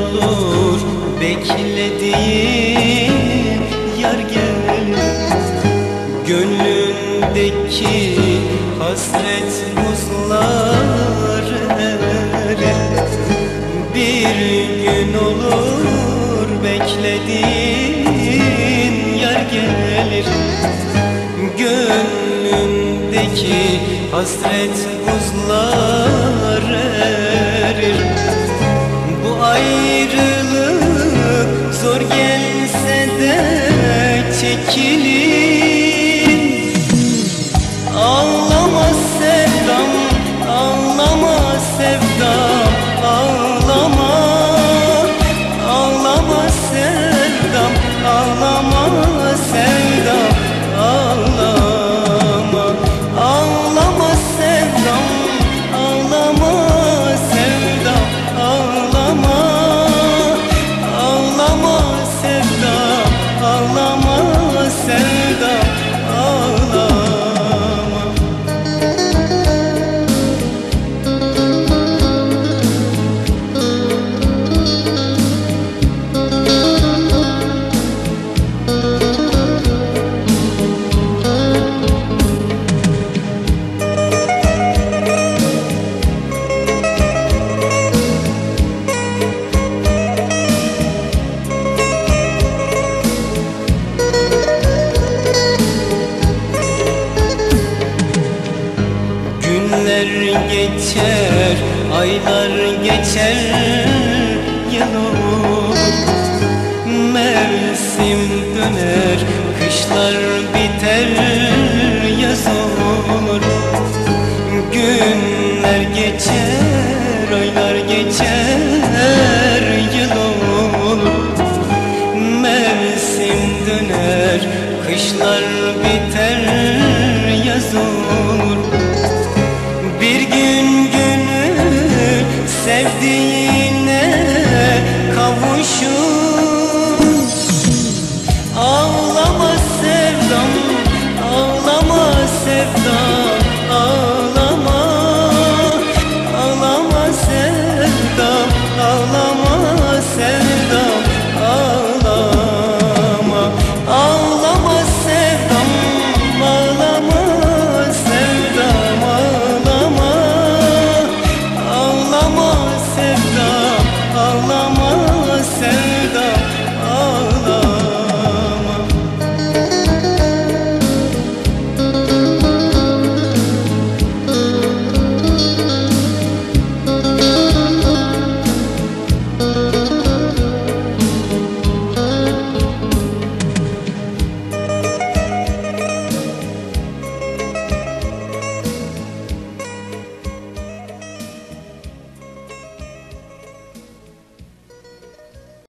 olur beklediğim yar gelmez Gönlündeki hasret buzlar erer Bir gün olur beklediğin yar gelir. Gönlündeki hasret buzlar erer geçer, aylar geçer Yıl olur, mevsim döner Kışlar biter, yaz olur. Günler geçer, aylar geçer Yıl olur, mevsim döner Kışlar biter. sevdiğin